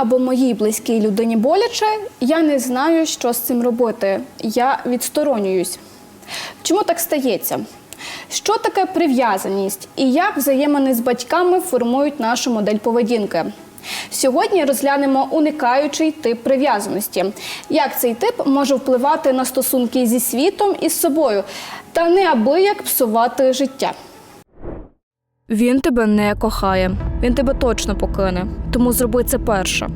або моїй близькій людині боляче, я не знаю, що з цим робити. Я відсторонююсь. Чому так стається? Що таке прив'язаність і як взаємини з батьками формують нашу модель поведінки? Сьогодні розглянемо уникаючий тип прив'язаності. Як цей тип може впливати на стосунки зі світом і з собою, та неабияк псувати життя. Він тебе не кохає, він тебе точно покине, тому зроби це перше.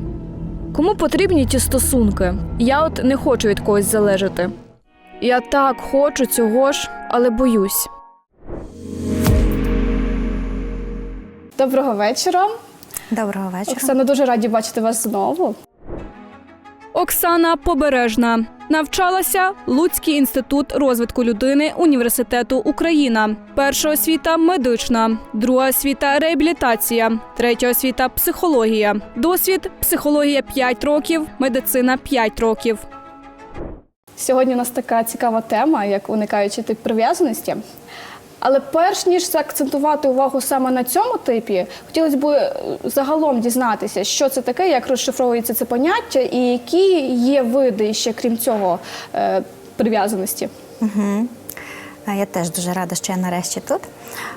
Кому потрібні ті стосунки? Я от не хочу від когось залежати. Я так хочу цього ж, але боюсь. Доброго вечора. Доброго вечора. Оксана, дуже раді бачити вас знову. Оксана Побережна навчалася Луцький інститут розвитку людини університету Україна. Перша освіта медична, друга освіта реабілітація, третя освіта психологія. Досвід психологія 5 років, медицина 5 років. Сьогодні у нас така цікава тема, як уникаючи тип прив'язаності. Але перш ніж заакцентувати увагу саме на цьому типі, хотілося б е, загалом дізнатися, що це таке, як розшифровується це поняття, і які є види ще крім цього е, прив'язаності. Угу. Я теж дуже рада, що я нарешті тут.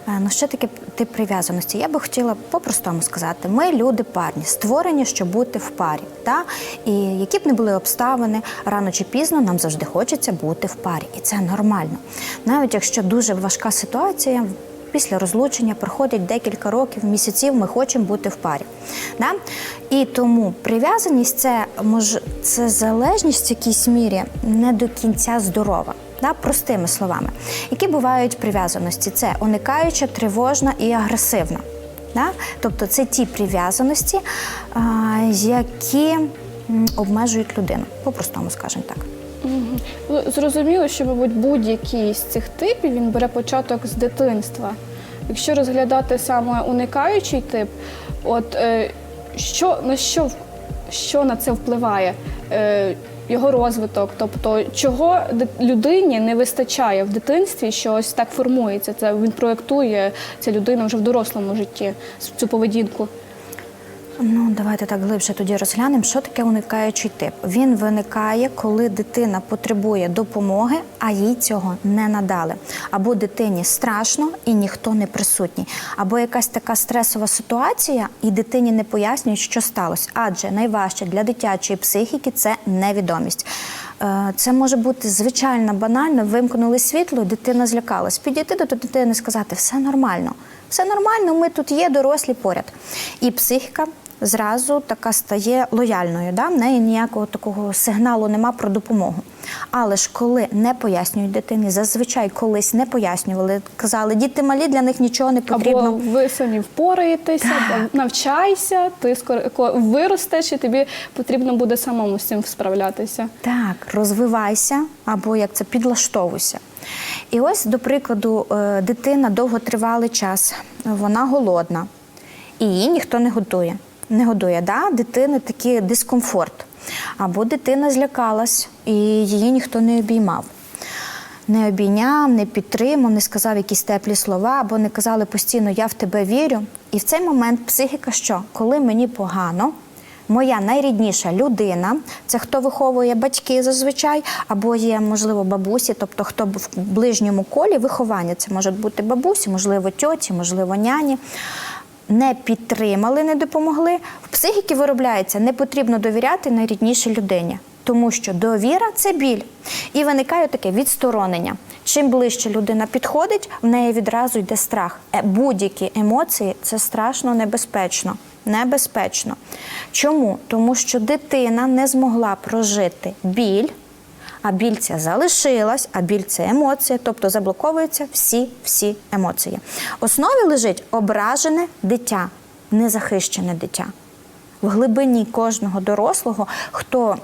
Е, Ну, що таке тип прив'язаності? Я би хотіла по-простому сказати: ми люди парні, створені, щоб бути в парі. Та? І які б не були обставини, рано чи пізно нам завжди хочеться бути в парі. І це нормально. Навіть якщо дуже важка ситуація. Після розлучення проходить декілька років, місяців, ми хочемо бути в парі. Да? І тому прив'язаність це мож, це залежність в якійсь мірі не до кінця здорова. Да, простими словами, які бувають прив'язаності, це уникаюча, тривожна і агресивна. Да? Тобто це ті прив'язаності, які обмежують людину, по-простому скажемо так. Ну, Зрозуміло, що, мабуть, будь-який з цих типів він бере початок з дитинства. Якщо розглядати саме уникаючий тип, от е, що на що, що на це впливає? Е, його розвиток, тобто чого людині не вистачає в дитинстві, що ось так формується. Це він проєктує ця людина вже в дорослому житті цю поведінку. Ну, давайте так глибше тоді розглянемо, що таке уникаючий тип. Він виникає, коли дитина потребує допомоги, а їй цього не надали. Або дитині страшно і ніхто не присутній, або якась така стресова ситуація, і дитині не пояснюють, що сталося. Адже найважче для дитячої психіки це невідомість. Е, Це може бути звичайно банально, вимкнули світло, дитина злякалась. Підійти до дитини і сказати, все нормально, все нормально, ми тут є, дорослі поряд. І психіка зразу така стає лояльною. Да? В неї ніякого такого сигналу нема про допомогу. Але ж коли не пояснюють дитині, зазвичай колись не пояснювали, казали, діти малі, для них нічого не потрібно. Або ви самі впораєтеся, навчайся, ти скоро виростеш, і тобі потрібно буде самому з цим справлятися. Так, розвивайся або як це підлаштовуйся. І ось, до прикладу, е, дитина довготривалий час, вона голодна, і її ніхто не годує. Не годує, да? дитини такий дискомфорт. Або дитина злякалась, і її ніхто не обіймав. Не обійняв, не підтримав, не сказав якісь теплі слова, або не казали постійно Я в тебе вірю. І в цей момент психіка що? Коли мені погано, моя найрідніша людина, це хто виховує батьки зазвичай, або є, можливо, бабусі, тобто хто в ближньому колі виховання. Це можуть бути бабусі, можливо, тьоті, можливо, няні. Не підтримали, не допомогли. В психіки виробляється, не потрібно довіряти найріднішій людині, тому що довіра це біль. І виникає таке відсторонення. Чим ближче людина підходить, в неї відразу йде страх. Е, Будь-які емоції це страшно небезпечно. Небезпечно. Чому? Тому що дитина не змогла прожити біль, а біль ця залишилась, а біль це емоція, тобто заблоковуються всі всі емоції. В основі лежить ображене дитя, незахищене дитя. В глибині кожного дорослого, хто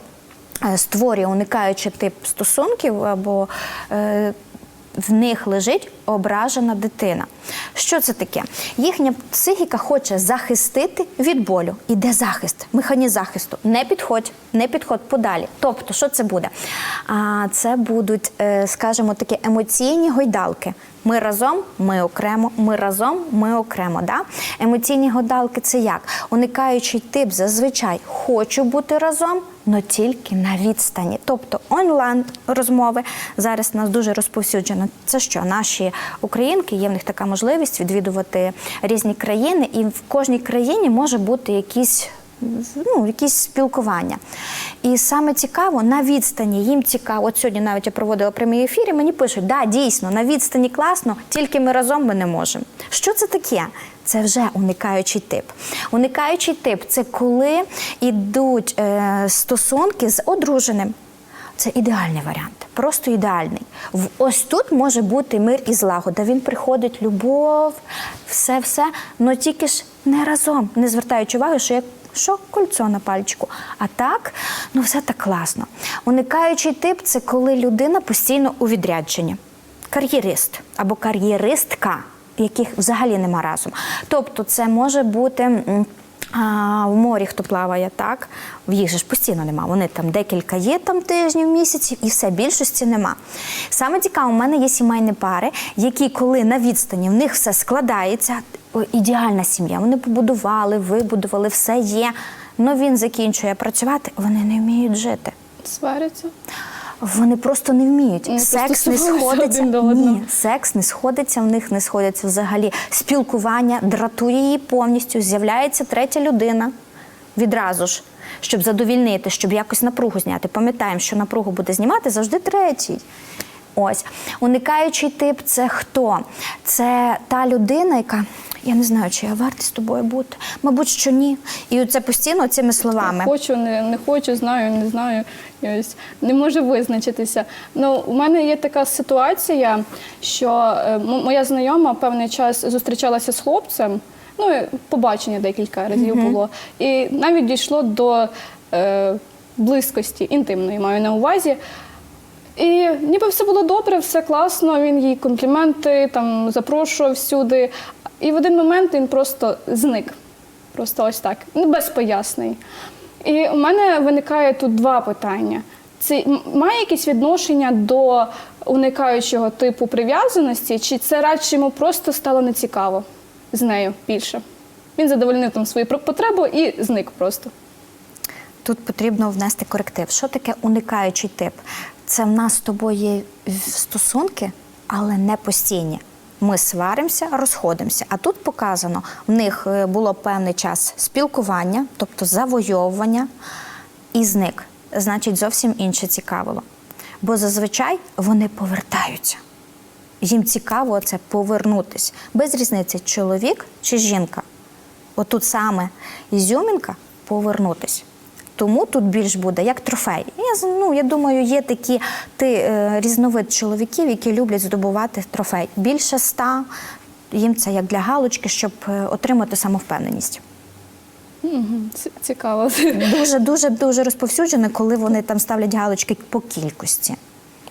е, створює уникаючи тип стосунків або е, в них лежить ображена дитина. Що це таке? Їхня психіка хоче захистити від болю. Іде захист, механізм захисту. Не підходь, не підходь подалі. Тобто, що це буде? А це будуть, е, скажімо, такі емоційні гойдалки. Ми разом, ми окремо, ми разом, ми окремо. Да? Емоційні гадалки це як? Уникаючий тип зазвичай хочу бути разом, але тільки на відстані. Тобто онлайн розмови зараз у нас дуже розповсюджено. Це що? Наші українки є в них така можливість відвідувати різні країни, і в кожній країні може бути якісь ну, якісь спілкування. І саме цікаво, на відстані їм цікаво. От сьогодні навіть я проводила прямий ефір, і мені пишуть, да, дійсно, на відстані класно, тільки ми разом ми не можемо. Що це таке? Це вже уникаючий тип. Уникаючий тип це коли йдуть е, стосунки з одруженим. Це ідеальний варіант, просто ідеальний. Ось тут може бути мир і злагода. Він приходить, любов, все-все, але тільки ж не разом, не звертаючи уваги, що як що кольцо на пальчику. А так, ну все так класно. Уникаючий тип це коли людина постійно у відрядженні. Кар'єрист або кар'єристка, яких взагалі нема разом. Тобто, це може бути. а, в морі хто плаває, так в їх ж постійно нема. Вони там декілька є там тижнів, місяців, і все більшості нема. Саме цікаво, у мене є сімейні пари, які, коли на відстані в них все складається, ідеальна сім'я. Вони побудували, вибудували, все є. але він закінчує працювати, вони не вміють жити. Сваряться. Вони просто не вміють. Не Секс не сходиться. один до одного. Ні, секс не сходиться, в них не сходиться взагалі. Спілкування дратує її повністю. З'являється третя людина відразу ж, щоб задовільнити, щоб якось напругу зняти. Пам'ятаємо, що напругу буде знімати завжди третій. Ось уникаючий тип це хто? Це та людина, яка я не знаю, чи я варта з тобою бути. Мабуть, що ні. І це постійно цими словами. Хочу, не, не хочу, знаю, не знаю. Ось не можу визначитися. Ну, у мене є така ситуація, що е, моя знайома певний час зустрічалася з хлопцем. Ну, побачення декілька разів було. І навіть дійшло до е, близькості інтимної, маю на увазі. І ніби все було добре, все класно. Він їй компліменти там запрошував всюди. І в один момент він просто зник. Просто ось так, ну, без пояснень. І у мене виникає тут два питання. Це має якесь відношення до уникаючого типу прив'язаності, чи це радше йому просто стало нецікаво з нею більше? Він задовольнив там свою потребу і зник просто. Тут потрібно внести коректив. Що таке уникаючий тип? Це в нас з тобою є стосунки, але не постійні. Ми сваримося, розходимося. А тут показано, в них е, було певний час спілкування, тобто завойовування, і зник. Значить, зовсім інше цікавило. Бо зазвичай вони повертаються. Їм цікаво це повернутись. Без різниці, чоловік чи жінка. Отут саме ізюмінка повернутись. Тому тут більш буде як трофей. Я, ну, я думаю, є такі ти, е, різновид чоловіків, які люблять здобувати трофей. Більше ста, їм це як для галочки, щоб е, отримати самовпевненість. Цікаво. Дуже, дуже, дуже розповсюджене, коли вони там ставлять галочки по кількості.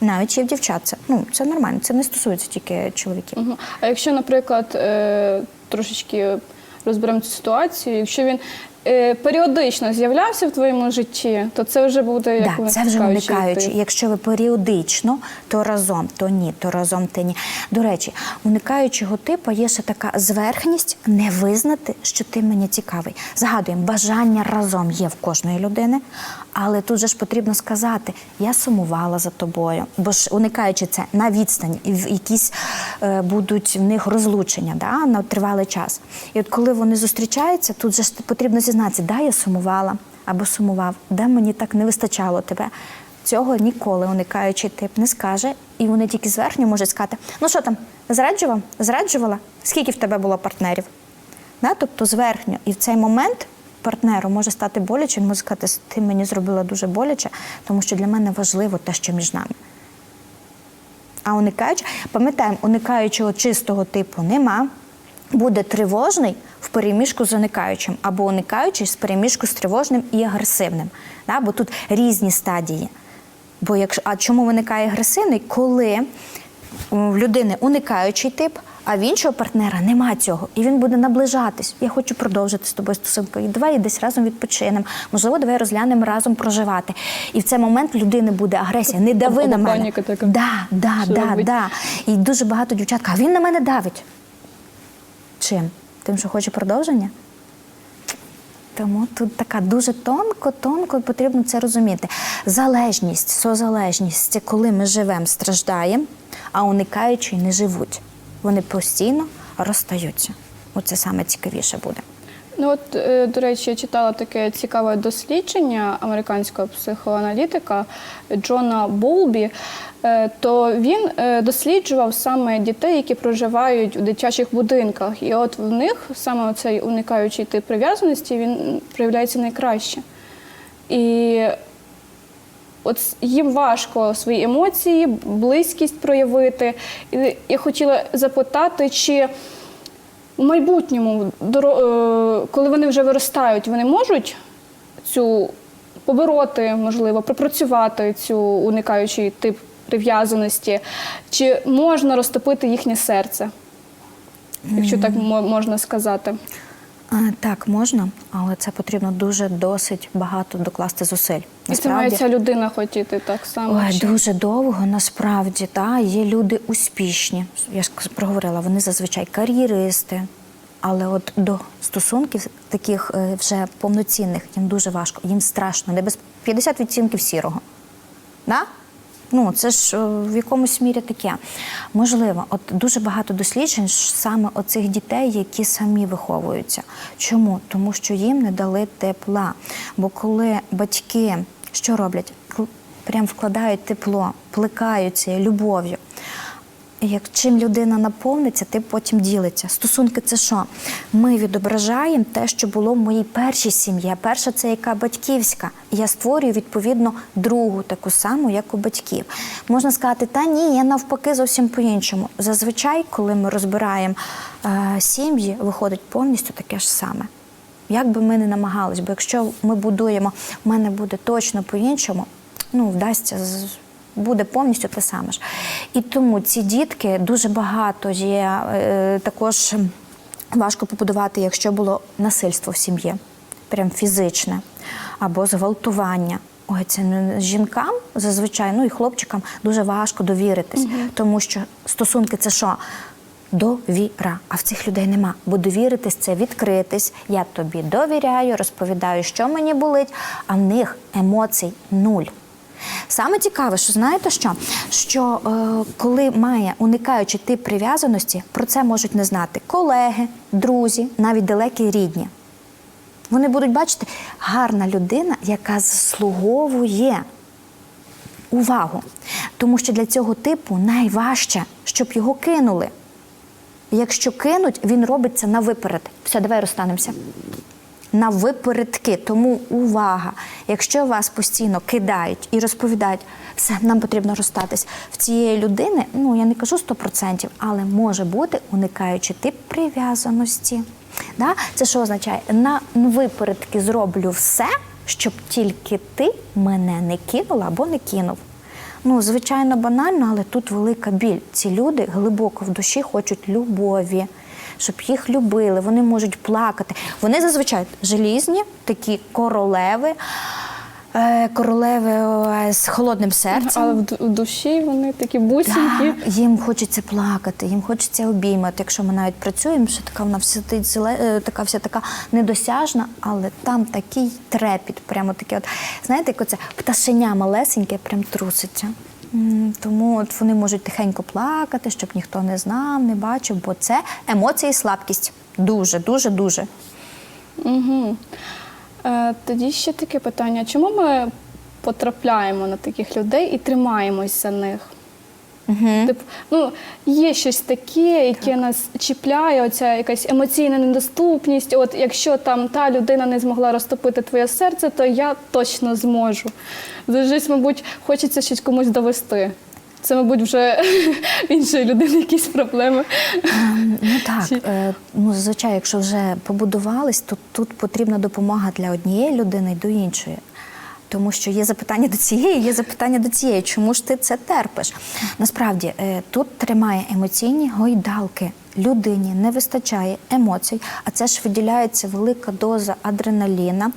Навіть є в дівчат. Це, ну, це нормально, це не стосується тільки чоловіків. Мгм. А якщо, наприклад, е, трошечки розберемо цю ситуацію, якщо він е, періодично з'являвся в твоєму житті, то це вже буде як Да, це вже уникаючи. Якщо ви періодично, то разом, то ні, то разом, то ні. До речі, уникаючого типу є ще така зверхність не визнати, що ти мені цікавий. Згадуємо, бажання разом є в кожної людини, але тут же ж потрібно сказати: я сумувала за тобою, бо ж уникаючи це на відстані, і в якісь е, будуть в них розлучення да, на тривалий час. І от коли вони зустрічаються, тут же ж потрібно зізнатися, да, я сумувала або сумував, де мені так не вистачало тебе. Цього ніколи уникаючий тип не скаже, і вони тільки зверхньо можуть сказати: ну що там, зраджував? Зраджувала? Скільки в тебе було партнерів? Да? Тобто зверхньо. І в цей момент партнеру може стати боляче, він може сказати, ти мені зробила дуже боляче, тому що для мене важливо те, що між нами. А уникаючи, пам'ятаємо, уникаючого чистого типу нема. Буде тривожний в переміжку з уникаючим, або уникаючий з переміжку з тривожним і агресивним. Да? Бо тут різні стадії. Бо якщо, а чому виникає агресивний? Коли у людини уникаючий тип, А в іншого партнера нема цього, і він буде наближатись. Я хочу продовжити з тобою стосунки. І давай десь разом відпочинемо. Можливо, давай розглянемо разом проживати. І в цей момент в людини буде агресія. Не дави на мене. паніка така. Да, да, да, да. І дуже багато дівчат а він на мене давить. Чим? Тим, що хоче продовження? Тому тут така дуже тонко, тонко потрібно це розуміти. Залежність, созалежність це коли ми живемо, страждаємо, а уникаючи не живуть. Вони постійно розстаються. Оце саме цікавіше буде. Ну от, е, до речі, я читала таке цікаве дослідження американського психоаналітика Джона Болбі. Е, То він е, досліджував саме дітей, які проживають у дитячих будинках. І от в них саме цей уникаючий тип прив'язаності він проявляється найкраще. І от їм важко свої емоції, близькість проявити. І я хотіла запитати, чи в майбутньому, е, коли вони вже виростають, вони можуть цю побороти, можливо, пропрацювати цю уникаючий тип прив'язаності, чи можна розтопити їхнє серце, якщо так можна сказати. А, так, можна, але це потрібно дуже досить багато докласти зусиль. І це має ця людина хотіти так само. Ой, дуже довго насправді та є люди успішні. Я ж проговорила, вони зазвичай кар'єристи. Але от до стосунків таких е, вже повноцінних їм дуже важко, їм страшно, не без 50 відцінків сірого. Да? Ну, це ж е, в якомусь мірі таке. Можливо, от дуже багато досліджень саме оцих дітей, які самі виховуються. Чому? Тому що їм не дали тепла. Бо коли батьки що роблять? Прям вкладають тепло, плекаються любов'ю. Як чим людина наповниться, тим потім ділиться. Стосунки це що? Ми відображаємо те, що було в моїй першій сім'ї. Перша це яка батьківська. Я створюю відповідно другу, таку саму, як у батьків. Можна сказати, та ні, я навпаки зовсім по-іншому. Зазвичай, коли ми розбираємо е, сім'ї, виходить повністю таке ж саме. Як би ми не намагались, бо якщо ми будуємо, в мене буде точно по-іншому, ну вдасться буде повністю те саме ж. І тому ці дітки дуже багато є е, також важко побудувати, якщо було насильство в сім'ї, прям фізичне або зґвалтування. Ой, це не- жінкам зазвичай, ну і хлопчикам дуже важко довіритись, тому що стосунки це що? Довіра. А в цих людей нема. Бо довіритись це відкритись. Я тобі довіряю, розповідаю, що мені болить, а в них емоцій нуль. Саме цікаве, що знаєте що? Що е, коли має уникаючий тип прив'язаності, про це можуть не знати колеги, друзі, навіть далекі рідні. Вони будуть бачити гарна людина, яка заслуговує увагу. Тому що для цього типу найважче, щоб його кинули. Якщо кинуть, він робить це на виперед. Все, давай розстанемося. На випередки. Тому увага. Якщо вас постійно кидають і розповідають, все, нам потрібно розстатись. В цієї людини, ну я не кажу 100%, але може бути уникаючи тип прив'язаності. Да? Це що означає? На випередки зроблю все, щоб тільки ти мене не кинула або не кинув. Ну, звичайно, банально, але тут велика біль. Ці люди глибоко в душі хочуть любові, щоб їх любили. Вони можуть плакати. Вони зазвичай желізні, такі королеви, е, королеви е, з холодним серцем. Але в душі вони такі бусинки. Да, їм хочеться плакати, їм хочеться обіймати. Якщо ми навіть працюємо, що така вона вся е, така вся така недосяжна, але там такий трепіт, прямо таке, от знаєте, як оце пташеня малесеньке, прям труситься. Тому от вони можуть тихенько плакати, щоб ніхто не знав, не бачив, бо це емоції і слабкість. Дуже, дуже, дуже. Угу. Е, тоді ще таке питання: чому ми потрапляємо на таких людей і тримаємось за них? Угу. Тип, ну, є щось таке, яке нас чіпляє, оця якась емоційна недоступність. От якщо там та людина не змогла розтопити твоє серце, то я точно зможу. Завжди, мабуть, хочеться щось комусь довести. Це, мабуть, вже іншої людини якісь проблеми. Ем, Ну так, Чи- е, ну зазвичай, якщо вже побудувались, то тут потрібна допомога для однієї людини і до іншої. Тому що є запитання до цієї, є запитання до цієї. Чому ж ти це терпиш? Насправді е, тут тримає емоційні гойдалки. Людині не вистачає емоцій, а це ж виділяється велика доза адреналіна,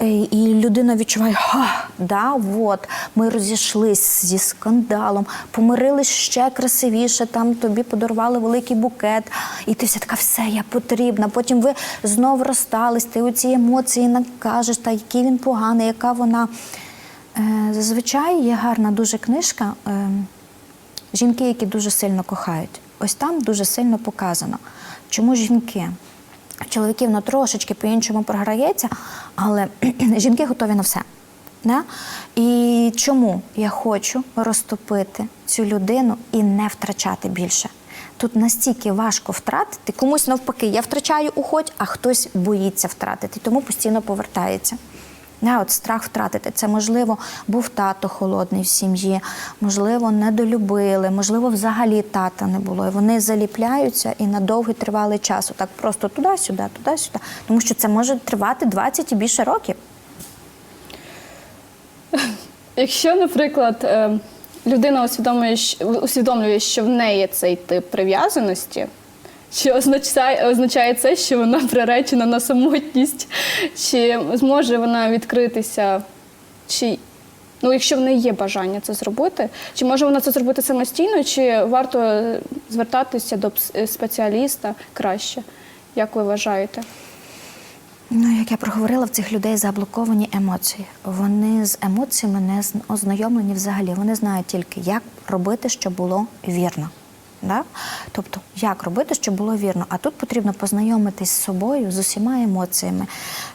е, і людина відчуває, ха, да, от, ми розійшлись зі скандалом, помирились ще красивіше, там тобі подарували великий букет, і ти вся така, все, я потрібна. Потім ви знов розстались, ти оці емоції накажеш, та який він поганий, яка вона. Е, Зазвичай є гарна дуже книжка. е, Жінки, які дуже сильно кохають. Ось там дуже сильно показано, чому жінки. Чоловіків ну, трошечки по-іншому програється, але жінки готові на все. Да? І чому я хочу розтопити цю людину і не втрачати більше? Тут настільки важко втратити, комусь навпаки, я втрачаю уходь, а хтось боїться втратити, тому постійно повертається. Да, от страх втратити. Це можливо був тато холодний в сім'ї, можливо, недолюбили, можливо, взагалі тата не було. І вони заліпляються і на довгий тривалий час. Отак просто туди-сюди, туди-сюди. Тому що це може тривати 20 і більше років. Якщо, наприклад, е, людина усвідомлює, що в неї цей тип прив'язаності, чи означає, означає це, що вона приречена на самотність, чи зможе вона відкритися, чи ну, якщо в неї є бажання це зробити, чи може вона це зробити самостійно, чи варто звертатися до спеціаліста краще? Як ви вважаєте? Ну, як я проговорила, в цих людей заблоковані емоції. Вони з емоціями не ознайомлені взагалі. Вони знають тільки, як робити, щоб було вірно. Да? Тобто, як робити, щоб було вірно. А тут потрібно познайомитись з собою, з усіма емоціями.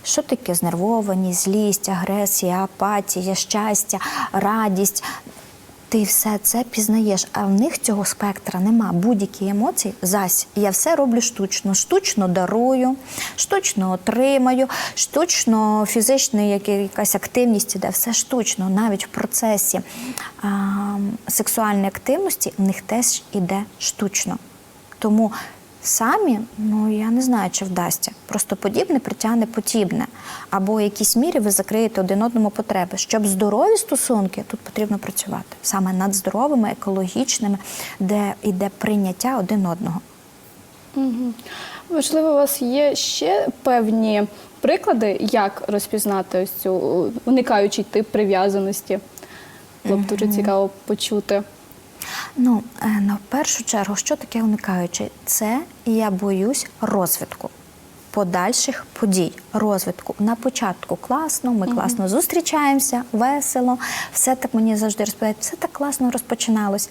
Що таке знервованість, злість, агресія, апатія, щастя, радість. Ти все це пізнаєш, а в них цього спектра нема. Будь-які емоції зась. Я все роблю штучно. Штучно дарую, штучно отримаю, штучно фізична як- якась активність іде, все штучно. Навіть в процесі а, сексуальної активності в них теж іде штучно. Тому самі, ну я не знаю, чи вдасться. Просто подібне притягне подібне. Або в якійсь мірі ви закриєте один одному потреби. Щоб здорові стосунки, тут потрібно працювати саме над здоровими, екологічними, де йде прийняття один одного. Угу. Можливо, у вас є ще певні приклади, як розпізнати ось цю е, уникаючий тип прив'язаності? Було б дуже цікаво почути. Ну, е, на першу чергу, що таке уникаючий? Це я боюсь розвитку. Подальших подій, розвитку. На початку класно, ми класно зустрічаємося, весело, все так мені завжди розповідають, все так класно розпочиналось.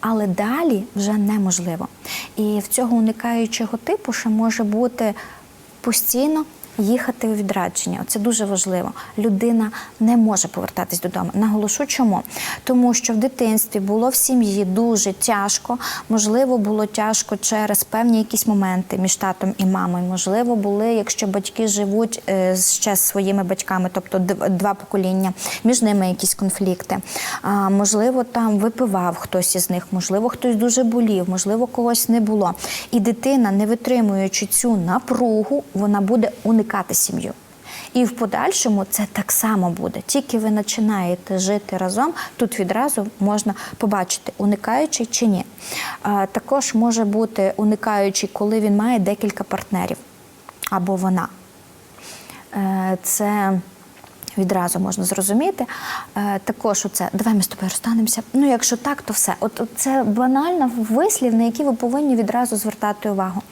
Але далі вже неможливо. І в цього уникаючого типу ще може бути постійно їхати у відрадження. Це дуже важливо. Людина не може повертатись додому. Наголошу, чому? Тому що в дитинстві було в сім'ї дуже тяжко. Можливо, було тяжко через певні якісь моменти між татом і мамою. Можливо, були, якщо батьки живуть е, ще з своїми батьками, тобто два покоління, між ними якісь конфлікти. Можливо, там випивав хтось із них, можливо, хтось дуже болів, можливо, когось не було. І дитина, не витримуючи цю напругу, вона буде уникати сім'ю. І в подальшому це так само буде. Тільки ви починаєте жити разом, тут відразу можна побачити, уникаючий чи ні. Також може бути уникаючий, коли він має декілька партнерів або вона. Е, Це відразу можна зрозуміти. Е, Також оце, давай ми з тобою розстанемося. Ну, якщо так, то все. От це банально вислів, на які ви повинні відразу звертати увагу.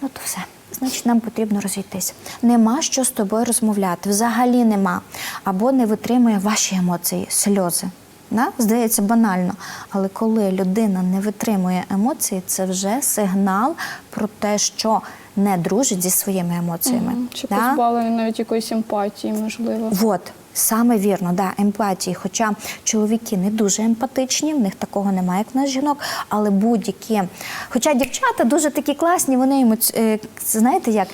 Ну, то все. Значить, нам потрібно розійтись. Нема що з тобою розмовляти, взагалі нема. Або не витримує ваші емоції, сльози. Да? Здається, банально. Але коли людина не витримує емоції, це вже сигнал про те, що не дружить зі своїми емоціями. Чи Да? позбавлені навіть якоїсь емпатії, можливо. Вот. Саме вірно, да, емпатії. Хоча чоловіки не дуже емпатичні, в них такого немає, як в нас жінок, але будь-які. Хоча дівчата дуже такі класні, вони емоці... е, знаєте як,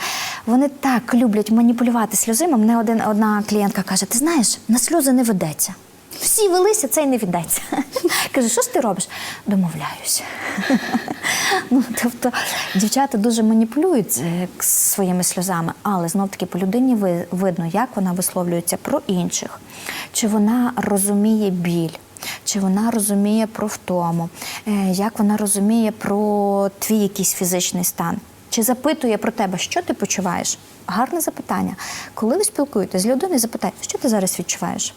вони так люблять маніпулювати сльозима. Мене один, одна клієнтка каже: ти знаєш, на сльози не ведеться. Всі велися, це й не віддається. Каже, що ж ти робиш? Домовляюся. ну, тобто дівчата дуже маніпулюють е, своїми сльозами, але знов таки по людині ви- видно, як вона висловлюється про інших, чи вона розуміє біль, чи вона розуміє про втому, е, як вона розуміє про твій якийсь фізичний стан. Чи запитує про тебе, що ти почуваєш? Гарне запитання. Коли ви спілкуєтесь з людиною, запитай, що ти зараз відчуваєш?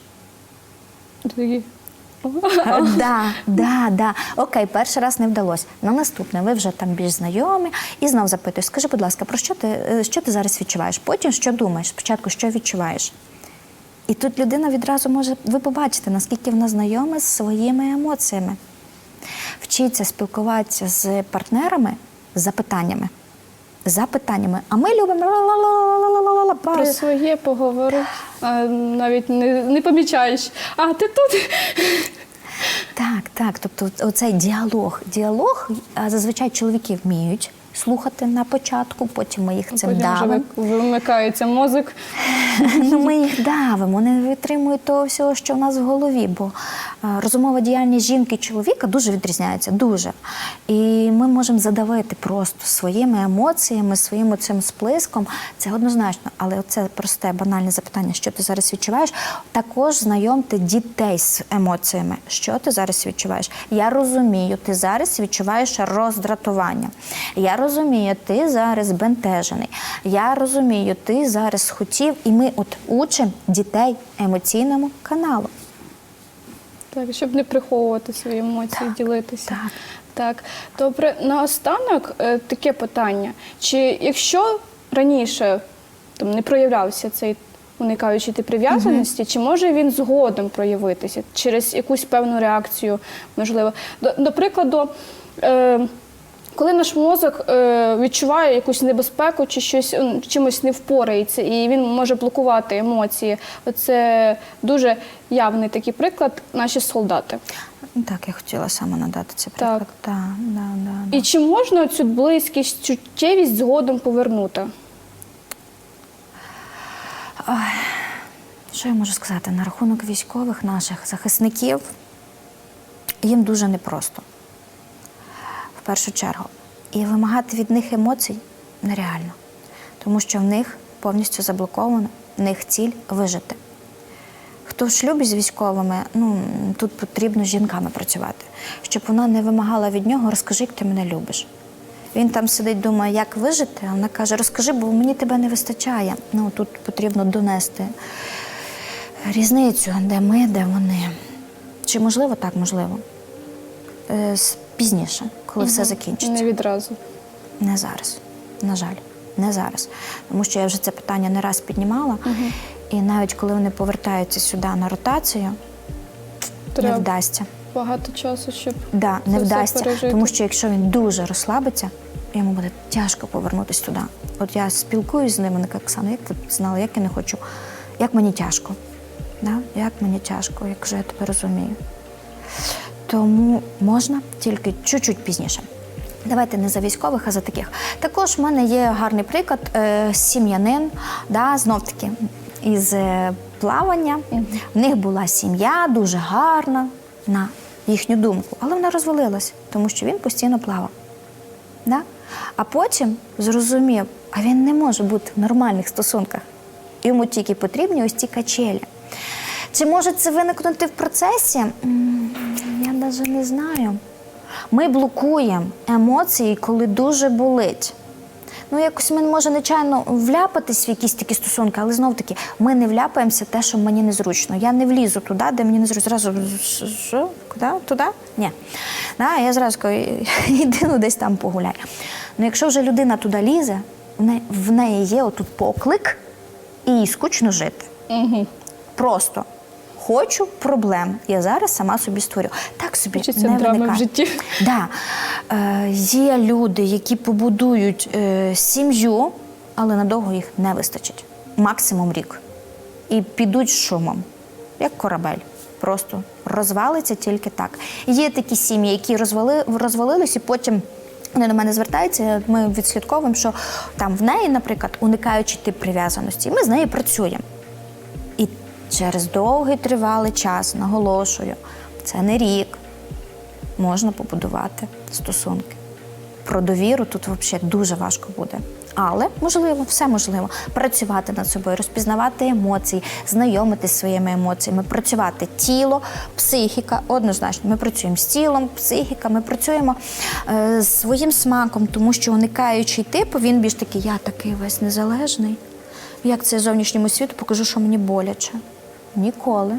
Такі, Е, Да, да, да. Окей, перший раз не вдалося. На наступне ви вже там більш знайомі і знов запитуєш, скажи, будь ласка, про що ти, е, що ти зараз відчуваєш? Потім що думаєш? Спочатку що відчуваєш? І тут людина відразу може, ви побачите, наскільки вона знайома з своїми емоціями. Вчиться спілкуватися з партнерами з запитаннями. Запитаннями. А ми любимо Про своє поговорив, навіть не, не помічаєш. А ти тут? Так, так. Тобто оцей діалог. Діалог зазвичай чоловіки вміють слухати на початку, потім ми їх цим Потім давимо. ви- вимикається мозок. Ну, ми їх давимо, не витримують того всього, що в нас в голові. Бо е, розумова діяльність жінки і чоловіка дуже відрізняється, дуже. І ми можемо задавити просто своїми емоціями, своїм цим сплеском. Це однозначно. Але це просте банальне запитання, що ти зараз відчуваєш. Також знайомте дітей з емоціями. Що ти зараз відчуваєш? Я розумію, ти зараз відчуваєш роздратування. Я розумію, ти зараз бентежений. Я розумію, ти зараз хотів, і ми от учимо дітей емоційному каналу. Так, щоб не приховувати свої емоції, ділитися. так. Так, добре, наостанок е, таке питання. Чи якщо раніше там не проявлявся цей уникаючий тип прив'язаності, чи може він згодом проявитися через якусь певну реакцію, можливо? До, до прикладу, е, коли наш мозок е, відчуває якусь небезпеку чи щось чимось не впорається, і він може блокувати емоції. Оце дуже явний такий приклад наші солдати. Так, я хотіла саме надати цей приклад. Так, да, да, да. І чи можна цю близькість, чуттєвість згодом повернути? Що я можу сказати на рахунок військових наших захисників? Їм дуже непросто. Першу чергу. І вимагати від них емоцій нереально, тому що в них повністю заблоковано, в них ціль вижити. Хто в шлюбі з військовими, ну тут потрібно з жінками працювати, щоб вона не вимагала від нього, розкажи, як ти мене любиш. Він там сидить, думає, як вижити, а вона каже, розкажи, бо мені тебе не вистачає. Ну тут потрібно донести різницю, де ми, де вони. Чи можливо так, можливо? Е, Пізніше, коли все закінчиться. Не відразу. Не зараз. На жаль, не зараз. Тому що я вже це питання не раз піднімала. І навіть коли вони повертаються сюди на ротацію, Треба не вдасться. багато часу, щоб Да, це не вдасться. пережити. Тому що якщо він дуже розслабиться, йому буде тяжко повернутися туди. От я спілкуюсь з ними, вони кажуть, Оксана, як ти знала, як я не хочу, як мені тяжко. Да? Як мені тяжко, як же я тебе розумію. Тому можна тільки чуть-чуть пізніше. Давайте не за військових, а за таких. Також в мене є гарний приклад е, сім'янин, да, знов таки із е, плавання. В них була сім'я дуже гарна, на їхню думку, але вона розвалилась, тому що він постійно плавав. Да? А потім зрозумів, а він не може бути в нормальних стосунках. Йому тільки потрібні ось ці качелі. Чи може це виникнути в процесі? М, не знаю. Ми блокуємо емоції, коли дуже болить. Ну, якось ми може нечайно вляпатись в якісь такі стосунки, але знов таки ми не вляпаємося те, що мені незручно. Я не влізу туди, де мені незручно. Зразу що? Куди? Туди? Ні. Да, я зразу кажу, іди ну, десь там погуляй. Ну, якщо вже людина туди лізе, в неї, в неї є отут поклик, і їй скучно жити. Угу. Просто хочу проблем. Я зараз сама собі створю. Так собі Хочеться не драми в житті. Да. Е, є люди, які побудують е, сім'ю, але надовго їх не вистачить. Максимум рік. І підуть з шумом, як корабель. Просто розвалиться тільки так. Є такі сім'ї, які розвали, розвалились, і потім вони до мене звертаються. Ми відслідковуємо, що там в неї, наприклад, уникаючи тип прив'язаності. Ми з нею працюємо. Через довгий тривалий час, наголошую, це не рік, можна побудувати стосунки. Про довіру тут взагалі дуже важко буде. Але можливо, все можливо. Працювати над собою, розпізнавати емоції, знайомитися зі своїми емоціями, працювати тіло, психіка. Однозначно, ми працюємо з тілом, психіка, ми працюємо е, з своїм смаком, тому що уникаючий тип, він більш такий, я такий весь незалежний. Як це зовнішньому світу покажу, що мені боляче. Ніколи.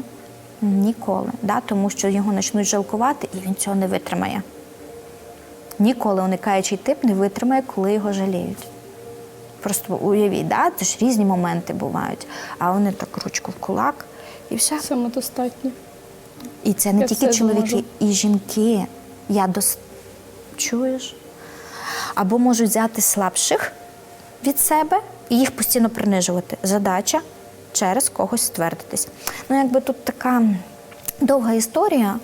Ніколи. Да? Тому що його почнуть жалкувати, і він цього не витримає. Ніколи уникаючий тип не витримає, коли його жаліють. Просто уявіть, да? це ж різні моменти бувають. А вони так ручку в кулак і все. Самодостатньо. І це не Я тільки чоловіки, зможу. і жінки. Я дос... Чуєш? Або можуть взяти слабших від себе і їх постійно принижувати. Задача через когось ствердитись. Ну, якби тут така довга історія,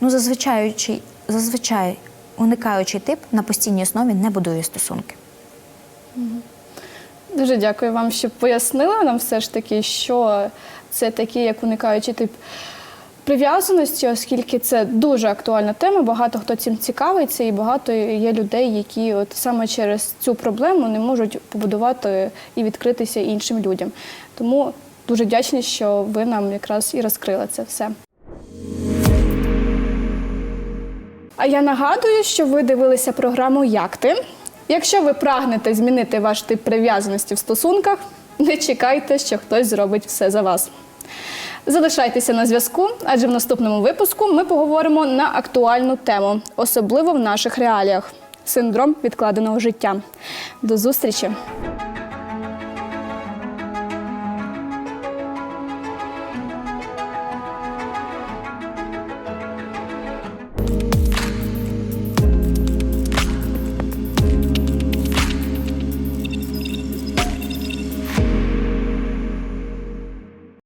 ну, зазвичай, зазвичай уникаючий тип на постійній основі не будує стосунки. Дуже дякую вам, що пояснили нам все ж таки, що це такий, як уникаючий тип прив'язаності, оскільки це дуже актуальна тема. Багато хто цим цікавиться, і багато є людей, які от саме через цю проблему не можуть побудувати і відкритися іншим людям. Тому дуже вдячні, що ви нам якраз і розкрили це все. А я нагадую, що ви дивилися програму Як ти. Якщо ви прагнете змінити ваш тип прив'язаності в стосунках, не чекайте, що хтось зробить все за вас. Залишайтеся на зв'язку, адже в наступному випуску ми поговоримо на актуальну тему, особливо в наших реаліях синдром відкладеного життя. До зустрічі!